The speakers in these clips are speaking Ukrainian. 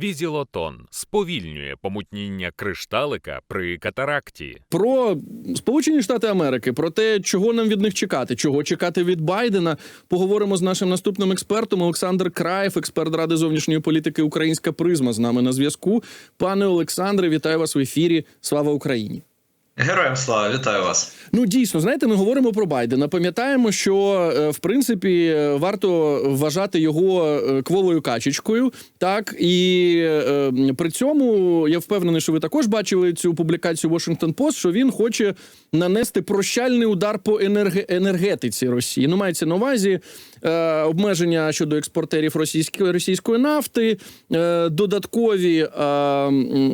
Візілотон сповільнює помутніння кришталика при катаракті. Про Сполучені Штати Америки, про те, чого нам від них чекати, чого чекати від Байдена. Поговоримо з нашим наступним експертом Олександр Краєв, експерт ради зовнішньої політики Українська призма з нами на зв'язку. Пане Олександре, вітаю вас в ефірі. Слава Україні! Героям слава, вітаю вас. Ну дійсно, знаєте, ми говоримо про Байдена. Пам'ятаємо, що е, в принципі е, варто вважати його е, кволою качечкою. Так і е, при цьому я впевнений, що ви також бачили цю публікацію Washington Post, що він хоче нанести прощальний удар по енерге- енергетиці Росії. Ну, мається на увазі е, обмеження щодо експортерів російської російської нафти, е, додаткові. Е,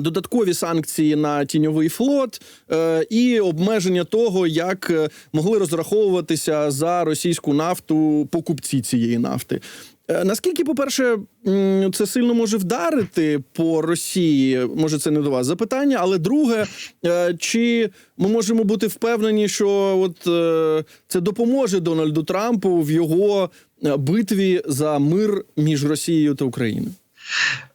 Додаткові санкції на тіньовий флот е, і обмеження того, як е, могли розраховуватися за російську нафту покупці цієї нафти. Е, Наскільки, по-перше, це сильно може вдарити по Росії? Може, це не до вас запитання, але друге, е, чи ми можемо бути впевнені, що от е, це допоможе Дональду Трампу в його е, битві за мир між Росією та Україною?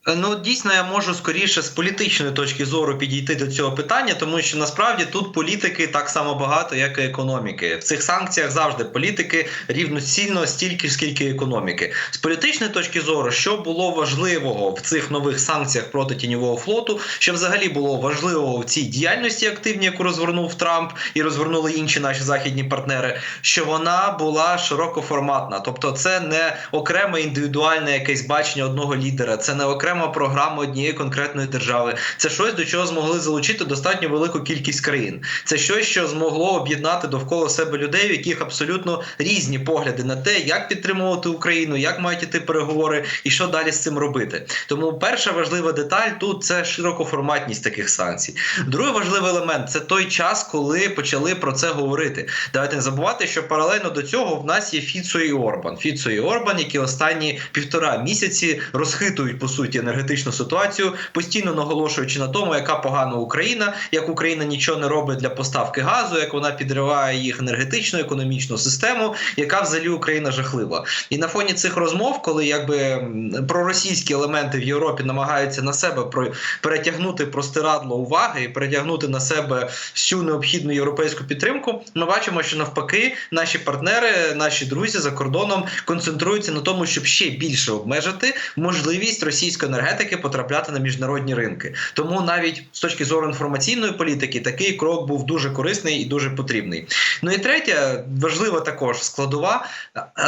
Ну дійсно я можу скоріше з політичної точки зору підійти до цього питання, тому що насправді тут політики так само багато, як і економіки. В цих санкціях завжди політики рівноцільно стільки, скільки економіки. З політичної точки зору, що було важливого в цих нових санкціях проти тіньового флоту, що взагалі було важливого в цій діяльності активній, яку розвернув Трамп і розвернули інші наші західні партнери, що вона була широкоформатна, тобто це не окреме індивідуальне якесь бачення одного лідера, це не окрема програма однієї конкретної держави. Це щось до чого змогли залучити достатньо велику кількість країн. Це щось, що змогло об'єднати довкола себе людей, в яких абсолютно різні погляди на те, як підтримувати Україну, як мають іти переговори і що далі з цим робити. Тому перша важлива деталь тут це широкоформатність таких санкцій. Другий важливий елемент це той час, коли почали про це говорити. Давайте не забувати, що паралельно до цього в нас є Фіцо і Орбан. Фіцо і Орбан, які останні півтора місяці розхитують по суті енергетичну ситуацію, постійно наголошуючи на тому, яка погана Україна, як Україна нічого не робить для поставки газу, як вона підриває їх енергетичну, економічну систему, яка взагалі Україна жахлива. І на фоні цих розмов, коли якби проросійські елементи в Європі намагаються на себе про перетягнути простирадло уваги і перетягнути на себе всю необхідну європейську підтримку, ми бачимо, що навпаки наші партнери, наші друзі за кордоном концентруються на тому, щоб ще більше обмежити можливість російської енергетики потрапляти на міжнародні ринки. Тому навіть з точки зору інформаційної політики такий крок був дуже корисний і дуже потрібний. Ну і третє, важлива також складова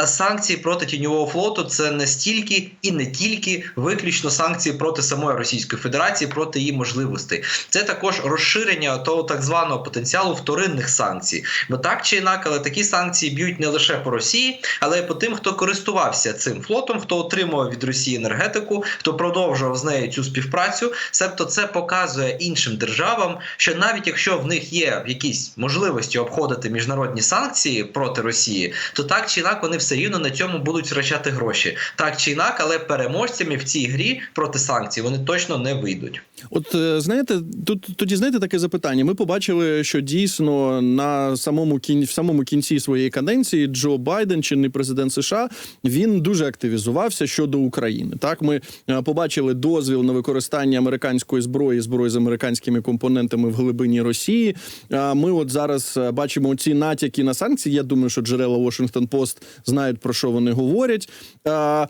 санкції проти тіньового флоту. Це не стільки і не тільки виключно санкції проти самої Російської Федерації, проти її можливостей. Це також розширення того так званого потенціалу вторинних санкцій. Бо так чи інакше, але такі санкції б'ють не лише по Росії, але й по тим, хто користувався цим флотом, хто отримував від Росії енергетику, хто продовжував з нею цю співпрацю. Себто це показує іншим державам, що навіть якщо в них є якісь можливості обходити міжнародні санкції проти Росії, то так чи інакше вони все рівно на цьому будуть втрачати гроші. Так чи інакше, але переможцями в цій грі проти санкцій вони точно не вийдуть. От е, знаєте, тут тоді знаєте таке запитання. Ми побачили, що дійсно на самому кін... в самому кінці своєї каденції Джо Байден, чинний президент США, він дуже активізувався щодо України. Так, ми е, побачили дозвіл на використання американської зброї, зброї з американськими компонентами в глибині Росії. А Ми от зараз е, бачимо ці натяки на санкції. Я думаю, що джерела Washington Post знають про що вони говорять. А,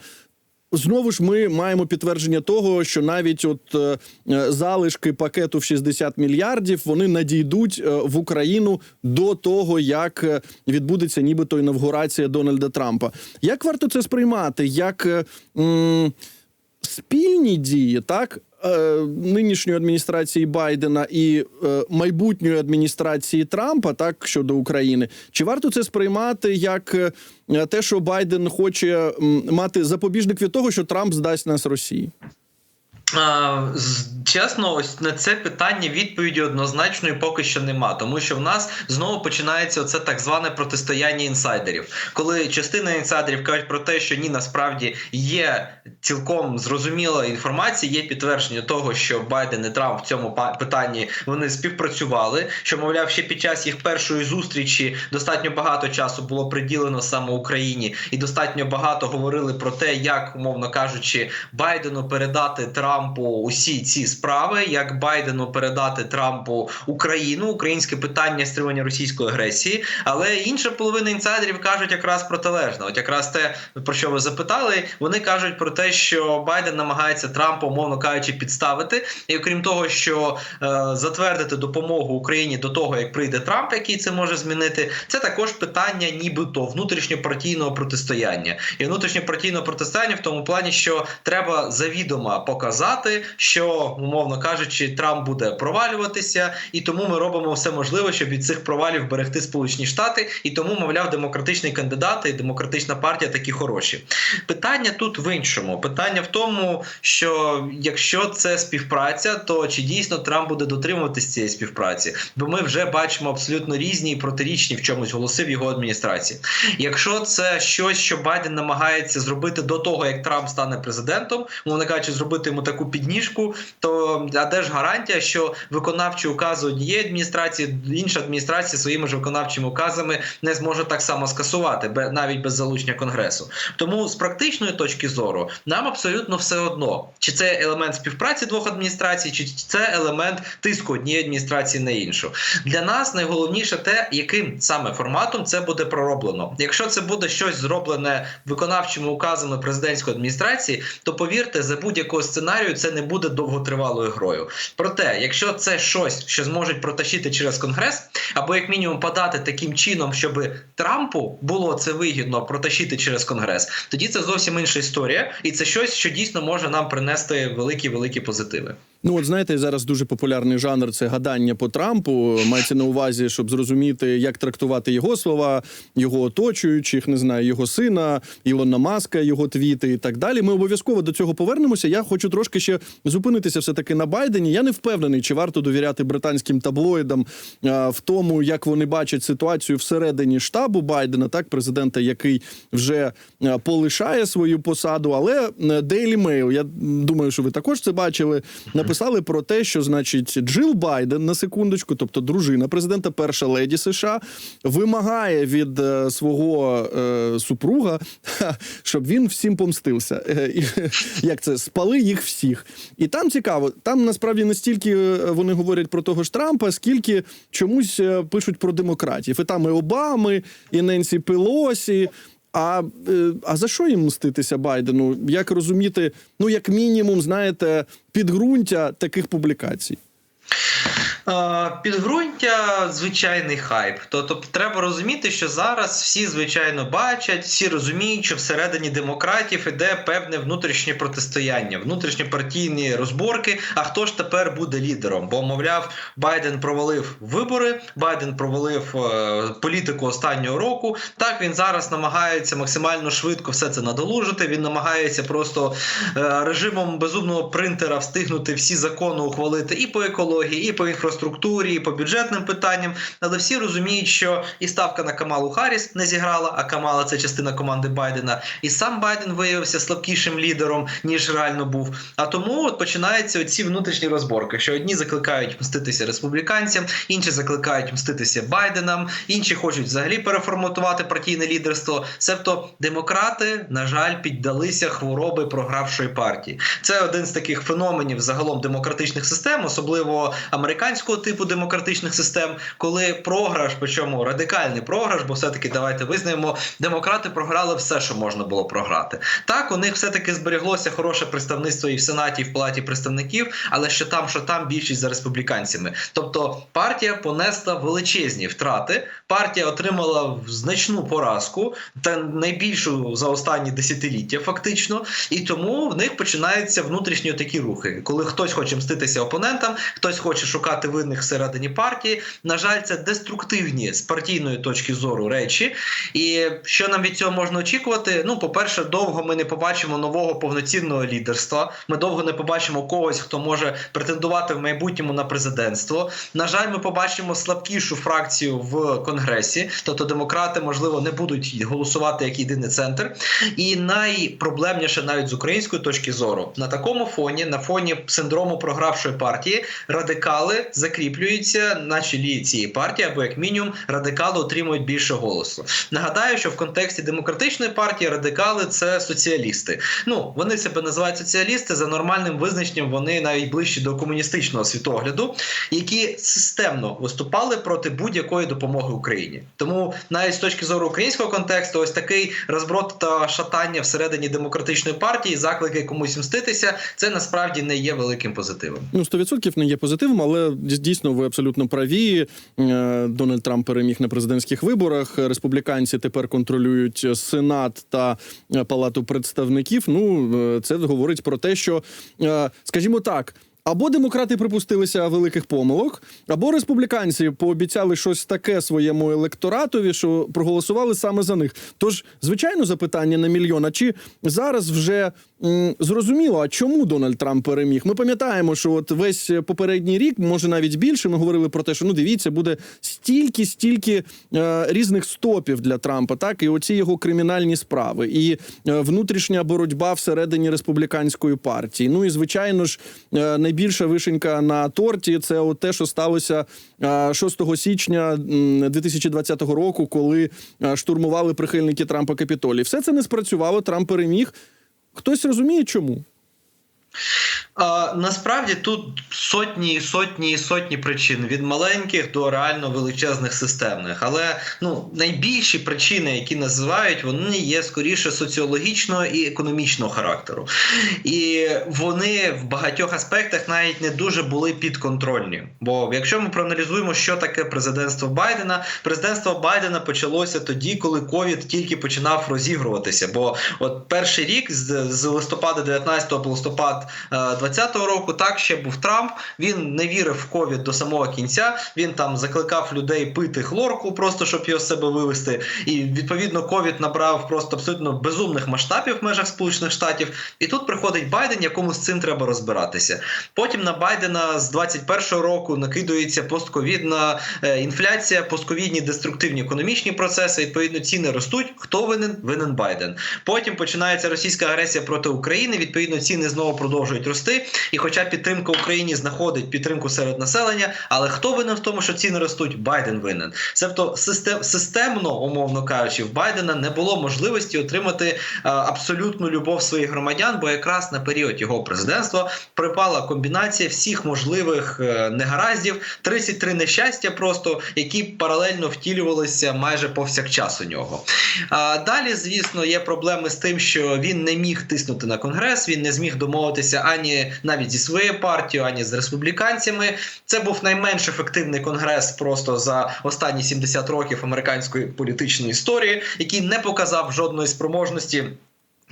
Знову ж ми маємо підтвердження того, що навіть от е, е, залишки пакету в 60 мільярдів вони надійдуть е, в Україну до того, як е, відбудеться нібито інавгурація Дональда Трампа. Як варто це сприймати? Як е, м, спільні дії, так? е, Нинішньої адміністрації Байдена і е, майбутньої адміністрації Трампа, так щодо України, чи варто це сприймати як е, те, що Байден хоче мати запобіжник від того, що Трамп здасть нас Росії? Чесно, ось на це питання відповіді однозначної поки що нема, тому що в нас знову починається оце так зване протистояння інсайдерів, коли частина інсайдерів кажуть про те, що ні, насправді є цілком зрозуміла інформація, є підтвердження того, що Байден і Трамп в цьому питанні вони співпрацювали. Що мовляв, ще під час їх першої зустрічі достатньо багато часу було приділено саме Україні, і достатньо багато говорили про те, як умовно кажучи, Байдену передати Трампу усі ці справи, як Байдену передати Трампу Україну, українське питання стримання російської агресії. Але інша половина інсайдерів кажуть якраз протилежно. От якраз те, про що ви запитали, вони кажуть про те, що Байден намагається Трампа, умовно кажучи, підставити. І окрім того, що е, затвердити допомогу Україні до того, як прийде Трамп, який це може змінити, це також питання, нібито внутрішньопартійного протистояння. І внутрішньопартійного протистояння в тому плані, що треба завідомо показати, що умовно кажучи, Трамп буде провалюватися, і тому ми робимо все можливе, щоб від цих провалів берегти Сполучені Штати, і тому, мовляв, демократичний кандидат і демократична партія такі хороші. Питання тут в іншому. Питання в тому, що якщо це співпраця, то чи дійсно Трамп буде дотримуватись цієї співпраці? Бо ми вже бачимо абсолютно різні і протирічні в чомусь голоси в його адміністрації. Якщо це щось, що Байден намагається зробити до того, як Трамп стане президентом, мовно кажучи, зробити йому таку підніжку, то а де ж гарантія, що виконавчі укази однієї адміністрації, інша адміністрація своїми ж виконавчими указами не зможе так само скасувати, навіть без залучення конгресу. Тому з практичної точки зору нам абсолютно все одно, чи це елемент співпраці двох адміністрацій, чи це елемент тиску однієї адміністрації на іншу. Для нас найголовніше те, яким саме форматом це буде пророблено. Якщо це буде щось зроблене виконавчими указами президентської адміністрації, то повірте, за будь-якого сценарію це не буде довготривалою грою. Проте, якщо це щось, що зможуть протащити через конгрес, або як мінімум подати таким чином, щоб Трампу було це вигідно протащити через конгрес, тоді це зовсім інша історія, і це щось, що дійсно може нам принести великі великі позитиви. Ну, от знаєте, зараз дуже популярний жанр це гадання по Трампу. Мається на увазі, щоб зрозуміти, як трактувати його слова, його оточуючих, не знаю, його сина, Ілона Маска, його твіти і так далі. Ми обов'язково до цього повернемося. Я хочу трошки ще зупинитися все таки на Байдені. Я не впевнений, чи варто довіряти британським таблоїдам а, в тому, як вони бачать ситуацію всередині штабу Байдена, так президента, який вже а, полишає свою посаду. Але е, Daily Mail, я думаю, що ви також це бачили. Написали про те, що значить Джил Байден на секундочку, тобто дружина президента, перша леді США, вимагає від е, свого е, супруга, щоб він всім помстився. Е, і, як це спали їх всіх. І там цікаво, там насправді не стільки е, вони говорять про того ж Трампа, скільки чомусь е, пишуть про демократів. І там і Обами, і Ненсі Пелосі. А, е, а за що їм мститися Байдену? Як розуміти, ну як мінімум, знаєте, підґрунтя таких публікацій? Підґрунтя звичайний хайп. Тобто треба розуміти, що зараз всі звичайно бачать, всі розуміють, що всередині демократів іде певне внутрішнє протистояння, внутрішньопартійні розборки. А хто ж тепер буде лідером? Бо, мовляв, Байден провалив вибори, Байден провалив е, політику останнього року. Так він зараз намагається максимально швидко все це надолужити. Він намагається просто е, режимом безумного принтера встигнути всі закони ухвалити і по екології, і по інфраструктурі, і по бюджетним питанням. Але всі розуміють, що і ставка на Камалу Харріс не зіграла, а Камала це частина команди Байдена. І сам Байден виявився слабкішим лідером, ніж реально був. А тому от починаються оці внутрішні розборки, що одні закликають мститися республіканцям, інші закликають мститися Байденам, інші хочуть взагалі переформатувати партійне лідерство. Себто демократи, на жаль, піддалися хвороби програвшої партії. Це один з таких феноменів загалом демократичних систем, особливо американського типу демократичних систем, коли програш, причому радикальний програш, бо все-таки давайте визнаємо, демократи програли все, що можна було програти. Так, у них все-таки збереглося хороше представництво і в Сенаті, і в Палаті представників, але що там, що там більшість за республіканцями. Тобто партія понесла величезні втрати, партія отримала значну поразку, та найбільшу за останні десятиліття, фактично, і тому в них починаються внутрішні такі рухи, коли хтось хоче мститися опонентам, хтось хоче шукати винних всередині партії. На жаль, це деструктивні з партійної точки зору речі. І що нам від цього можна очікувати? Ну, по-перше, довго ми не побачимо нового повноцінного лідерства. Ми довго не побачимо когось, хто може претендувати в майбутньому на президентство. На жаль, ми побачимо слабкішу фракцію в конгресі, тобто демократи, можливо, не будуть голосувати як єдиний центр. І найпроблемніше навіть з української точки зору на такому фоні, на фоні синдрому програвшої партії, радикали закріплюються на чолі цієї партії, або як мінімум радикали отримують більше голосу. Нагадаю, що в контексті демократичної партії радикали це соціалісти. Ну вони себе називають соціалісти за нормальним визначенням. Вони навіть ближчі до комуністичного світогляду, які системно виступали проти будь-якої допомоги Україні. Тому навіть з точки зору українського контексту, ось такий розброд та шатання всередині демократичної партії, заклики комусь мститися, це насправді не є великим позитивом. Ну, 100% не є позитивом, але дійсно ви абсолютно праві. Е, Дональд Трамп переміг на президентських виборах. Республіканці тепер контролюють Сенат та е, Палату представників. Ну, е, це говорить про те, що, скажімо так. Або демократи припустилися великих помилок, або республіканці пообіцяли щось таке своєму електоратові, що проголосували саме за них. Тож, звичайно, запитання на мільйон. А чи зараз вже зрозуміло, а чому Дональд Трамп переміг? Ми пам'ятаємо, що от весь попередній рік, може навіть більше, ми говорили про те, що ну дивіться, буде стільки, стільки е, різних стопів для Трампа, так і оці його кримінальні справи, і е, внутрішня боротьба всередині республіканської партії. Ну і звичайно ж, е, найбільша вишенька на торті це от те, що сталося е, 6 січня м, 2020 року, коли е, штурмували прихильники Трампа Капітолій. Все це не спрацювало. Трамп переміг. Хтось розуміє, чому? Насправді тут сотні і сотні і сотні причин від маленьких до реально величезних системних. Але ну найбільші причини, які називають, вони є скоріше соціологічного і економічного характеру. І вони в багатьох аспектах навіть не дуже були підконтрольні. Бо якщо ми проаналізуємо, що таке президентство Байдена, президентство Байдена почалося тоді, коли ковід тільки починав розігруватися. Бо от перший рік з, з листопада 19 по листопад е, 20-го року, так ще був Трамп. Він не вірив в ковід до самого кінця. Він там закликав людей пити хлорку, просто щоб його з себе вивести. І відповідно ковід набрав просто абсолютно безумних масштабів в межах Сполучених Штатів. І тут приходить Байден, якому з цим треба розбиратися. Потім на Байдена з 21-го року накидується постковідна е, інфляція, постковідні деструктивні економічні процеси. Відповідно, ціни ростуть. Хто винен? Винен Байден. Потім починається російська агресія проти України. Відповідно, ціни знову продовжують рости. І хоча підтримка Україні знаходить підтримку серед населення, але хто винен в тому, що ціни ростуть? Байден винен. Систем, системно, умовно кажучи, в Байдена не було можливості отримати е, абсолютну любов своїх громадян, бо якраз на період його президентства припала комбінація всіх можливих е, негараздів, 33 нещастя, просто які паралельно втілювалися майже повсякчас у нього. Далі, звісно, є проблеми з тим, що він не міг тиснути на конгрес, він не зміг домовитися ані навіть зі своєю партією, ані з республіканцями. Це був найменш ефективний конгрес просто за останні 70 років американської політичної історії, який не показав жодної спроможності.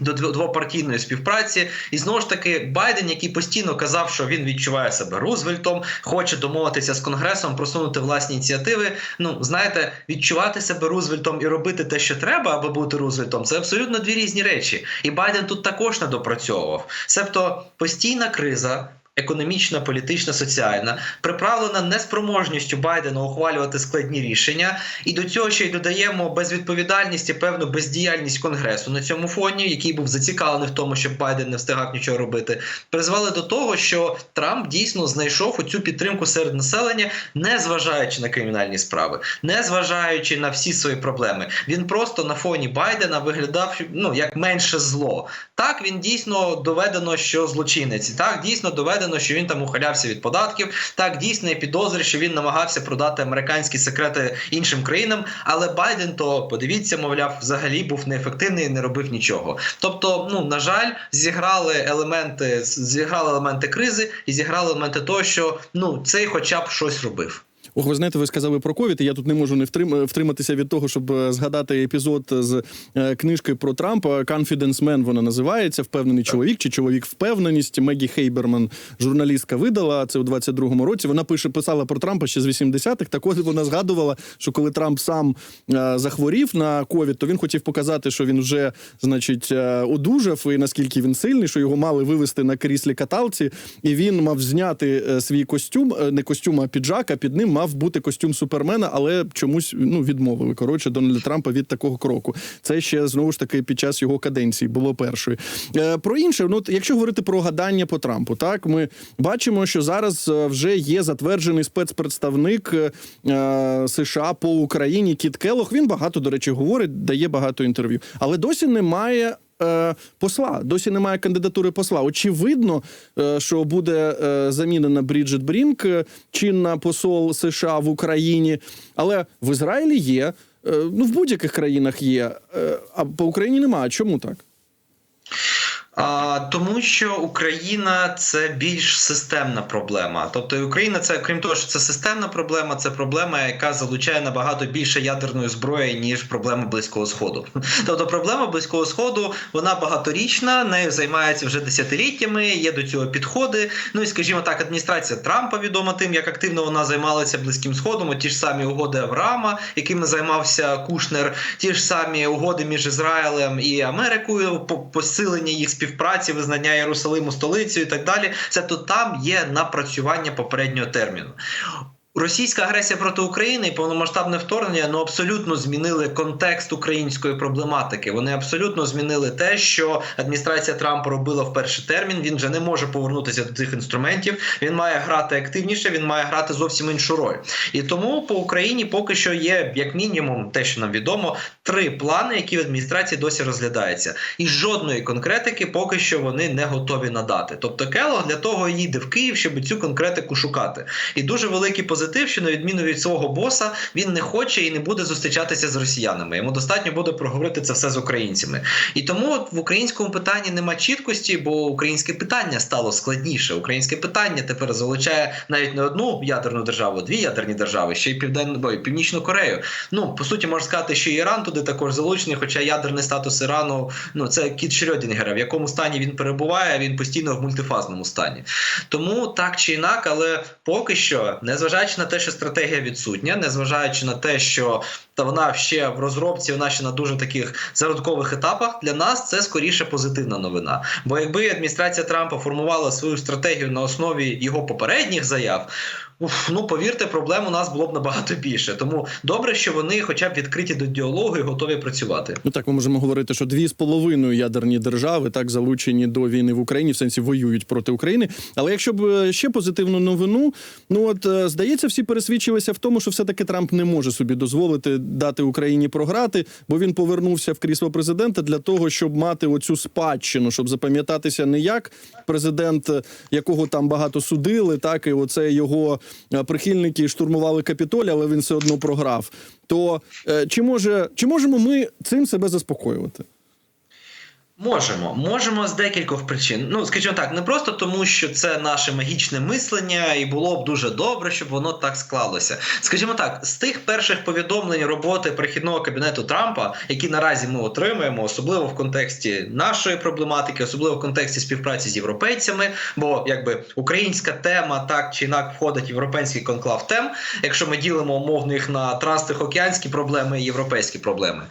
До дво- двопартійної співпраці, і знову ж таки Байден, який постійно казав, що він відчуває себе Рузвельтом, хоче домовитися з конгресом, просунути власні ініціативи. Ну знаєте, відчувати себе Рузвельтом і робити те, що треба, аби бути Рузвельтом, це абсолютно дві різні речі. І Байден тут також не допрацьовував. Себто постійна криза. Економічна, політична, соціальна приправлена неспроможністю Байдена ухвалювати складні рішення, і до цього ще й додаємо безвідповідальність і певну бездіяльність конгресу на цьому фоні, який був зацікавлений в тому, щоб Байден не встигав нічого робити, призвели до того, що Трамп дійсно знайшов оцю підтримку серед населення, не зважаючи на кримінальні справи, не зважаючи на всі свої проблеми. Він просто на фоні Байдена виглядав ну як менше зло. Так він дійсно доведено, що злочинець. Так дійсно доведено, що він там ухилявся від податків. Так дійсно є підозри, що він намагався продати американські секрети іншим країнам. Але Байден, то подивіться, мовляв, взагалі був неефективний і не робив нічого. Тобто, ну на жаль, зіграли елементи, зіграли елементи кризи і зіграли елементи того, що ну цей, хоча б щось робив. Ох, ви знаєте, ви сказали про ковід. і Я тут не можу не втрим- втриматися від того, щоб е, згадати епізод з е, книжки про Трампа. Confidence Man вона називається Впевнений чоловік чи чоловік впевненість. Мегі Хейберман, журналістка, видала це у 22-му році. Вона пише, писала про Трампа ще з 80-х. Так от вона згадувала, що коли Трамп сам е, захворів на ковід, то він хотів показати, що він вже, значить, одужав і наскільки він сильний, що його мали вивести на кріслі каталці, і він мав зняти свій костюм, не костюм, а піджак, а під ним мав бути костюм супермена, але чомусь ну відмовили. Коротше, Дональда Трампа від такого кроку. Це ще знову ж таки під час його каденції було першою. Е, про інше, ну якщо говорити про гадання по Трампу, так ми бачимо, що зараз е, вже є затверджений спецпредставник е, е, США по Україні Кіт Келох. Він багато до речі говорить, дає багато інтерв'ю, але досі немає. Е, Посла досі немає кандидатури посла. Очевидно, е, що буде е, замінена Бріджит Брінк, е, чинна посол США в Україні. Але в Ізраїлі є, е, ну в будь-яких країнах є. е, А по Україні немає. Чому так? А, тому що Україна це більш системна проблема. Тобто Україна це, крім того, що це системна проблема, це проблема, яка залучає набагато більше ядерної зброї, ніж проблема Близького Сходу. Тобто проблема Близького Сходу вона багаторічна, нею займається вже десятиліттями, є до цього підходи. Ну і скажімо так, адміністрація Трампа відома тим, як активно вона займалася Близьким Сходом. Ті ж самі угоди Авраама, якими займався Кушнер, ті ж самі угоди між Ізраїлем і Америкою, по- посилення їх співпраці, визнання Єрусалиму столицею і так далі. Це то там є напрацювання попереднього терміну. Російська агресія проти України і повномасштабне вторгнення ну абсолютно змінили контекст української проблематики. Вони абсолютно змінили те, що адміністрація Трампа робила в перший термін. Він вже не може повернутися до цих інструментів. Він має грати активніше, він має грати зовсім іншу роль. І тому по Україні поки що є як мінімум, те, що нам відомо, три плани, які в адміністрації досі розглядаються. І жодної конкретики поки що вони не готові надати. Тобто Келог для того їде в Київ, щоб цю конкретику шукати. І дуже великий позитив, що на відміну від свого боса, він не хоче і не буде зустрічатися з росіянами. Йому достатньо буде проговорити це все з українцями. І тому в українському питанні нема чіткості, бо українське питання стало складніше. Українське питання тепер залучає навіть не одну ядерну державу, дві ядерні держави, ще й південну північну Корею. Ну по суті, можна сказати, що Іран туди також залучений, хоча ядерний статус Ірану ну це кіт Шрёдінгера, в якому стані він перебуває, він постійно в мультифазному стані. Тому так чи інак, але поки що, незважаючи на те, що стратегія відсутня, незважаючи на те, що та вона ще в розробці, вона ще на дуже таких зародкових етапах. Для нас це скоріше позитивна новина. Бо якби адміністрація Трампа формувала свою стратегію на основі його попередніх заяв. Уф, ну повірте, проблем у нас було б набагато більше. Тому добре, що вони, хоча б відкриті до діалогу і готові працювати. Ну так ми можемо говорити, що дві з половиною ядерні держави так залучені до війни в Україні, в сенсі воюють проти України. Але якщо б е, ще позитивну новину, ну от е, здається, всі пересвідчилися в тому, що все-таки Трамп не може собі дозволити дати Україні програти, бо він повернувся в крісло президента для того, щоб мати оцю спадщину, щоб запам'ятатися не як президент, е, якого там багато судили, так і оце його прихильники штурмували Капітолій, але він все одно програв. То е, чи може чи можемо ми цим себе заспокоювати? Можемо, можемо з декількох причин. Ну, скажімо так, не просто тому, що це наше магічне мислення, і було б дуже добре, щоб воно так склалося. Скажімо так, з тих перших повідомлень роботи перехідного кабінету Трампа, які наразі ми отримуємо, особливо в контексті нашої проблематики, особливо в контексті співпраці з європейцями, бо якби українська тема так чи інак входить в європейський конклав тем, якщо ми ділимо умовно їх на транстихоокеанські проблеми і європейські проблеми,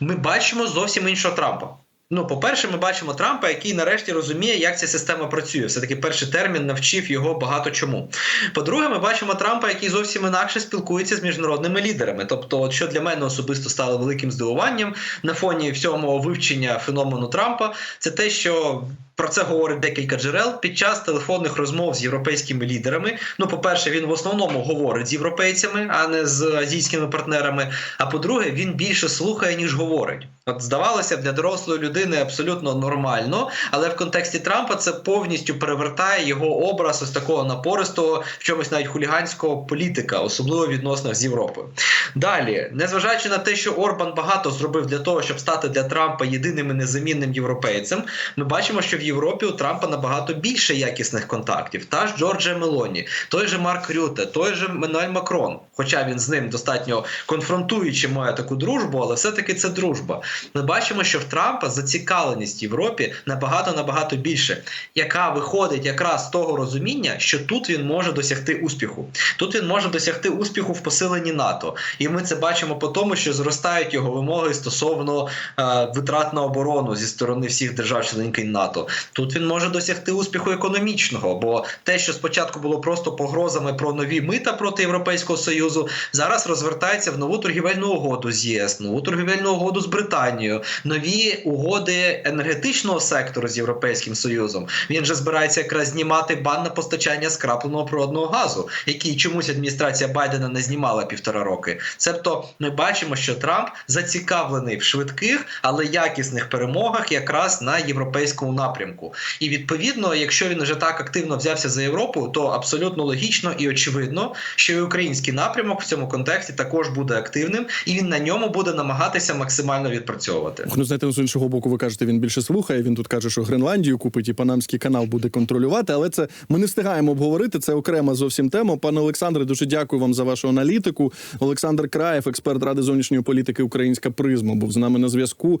ми бачимо зовсім іншого Трампа. Ну, по-перше, ми бачимо Трампа, який нарешті розуміє, як ця система працює. Все таки перший термін навчив його багато чому. По-друге, ми бачимо Трампа, який зовсім інакше спілкується з міжнародними лідерами. Тобто, от що для мене особисто стало великим здивуванням на фоні всього мого вивчення феномену Трампа, це те, що. Про це говорить декілька джерел під час телефонних розмов з європейськими лідерами. Ну, по-перше, він в основному говорить з європейцями, а не з азійськими партнерами. А по-друге, він більше слухає, ніж говорить. От здавалося б, для дорослої людини абсолютно нормально, але в контексті Трампа це повністю перевертає його образ ось такого напористого, в чомусь навіть хуліганського політика, особливо в відносинах з Європою. Далі, незважаючи на те, що Орбан багато зробив для того, щоб стати для Трампа єдиним і незамінним європейцем, ми бачимо, що в Європі у Трампа набагато більше якісних контактів. Та ж Джорджія Мелоні, той же Марк Рюте, той же Менуель Макрон. Хоча він з ним достатньо конфронтуючи має таку дружбу, але все-таки це дружба. Ми бачимо, що в Трампа зацікавленість Європі набагато набагато більше, яка виходить якраз з того розуміння, що тут він може досягти успіху. Тут він може досягти успіху в посиленні НАТО, і ми це бачимо по тому, що зростають його вимоги стосовно е, витрат на оборону зі сторони всіх держав-членів НАТО. Тут він може досягти успіху економічного, бо те, що спочатку було просто погрозами про нові мита проти Європейського союзу, зараз розвертається в нову торгівельну угоду з ЄС, нову торгівельну угоду з Британією, нові угоди енергетичного сектору з Європейським Союзом. Він же збирається якраз знімати бан на постачання скрапленого природного газу, який чомусь адміністрація Байдена не знімала півтора роки. Себто ми бачимо, що Трамп зацікавлений в швидких, але якісних перемогах якраз на європейському напрямку. І відповідно, якщо він вже так активно взявся за Європу, то абсолютно логічно і очевидно, що і український напрямок в цьому контексті також буде активним, і він на ньому буде намагатися максимально відпрацьовувати. Ну, знаєте, з іншого боку, ви кажете, він більше слухає. Він тут каже, що Гренландію купить і Панамський канал буде контролювати. Але це ми не встигаємо обговорити. Це окрема зовсім тема. Пане Олександре, дуже дякую вам за вашу аналітику. Олександр Краєв, експерт ради зовнішньої політики Українська Призма, був з нами на зв'язку.